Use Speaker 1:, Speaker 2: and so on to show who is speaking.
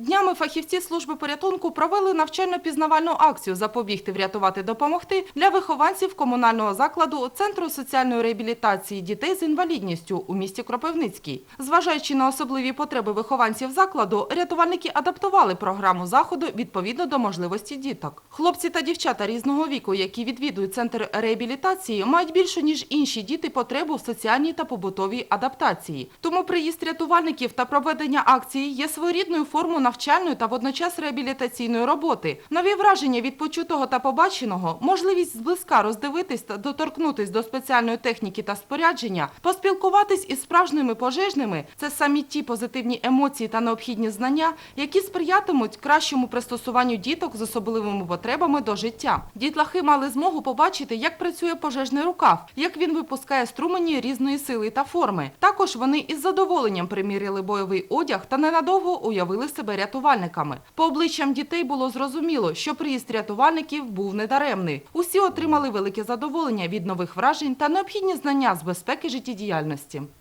Speaker 1: Днями фахівці служби порятунку провели навчально-пізнавальну акцію «Запобігти, врятувати, допомогти» для вихованців комунального закладу Центру соціальної реабілітації дітей з інвалідністю у місті Кропивницький. Зважаючи на особливі потреби вихованців закладу, рятувальники адаптували програму заходу відповідно до можливості діток. Хлопці та дівчата різного віку, які відвідують центр реабілітації, мають більше ніж інші діти потребу в соціальній та побутовій адаптації. Тому приїзд рятувальників та проведення акції є своєрідною формою навчальної та водночас реабілітаційної роботи. Нові враження від почутого та побаченого, можливість зблизька роздивитись та доторкнутись до спеціальної техніки та спорядження, поспілкуватись із справжніми пожежними це самі ті позитивні емоції та необхідні знання, які сприятимуть кращому пристосуванню діток з особливими потребами до життя. Дітлахи мали змогу побачити, як працює пожежний рукав, як він випускає струмені різної сили та форми. Також вони із задоволенням приміряли бойовий одяг та ненадовго уявили себе рятувальниками. По обличчям дітей було зрозуміло, що приїзд рятувальників був недаремний. Усі отримали велике задоволення від нових вражень та необхідні знання з безпеки життєдіяльності.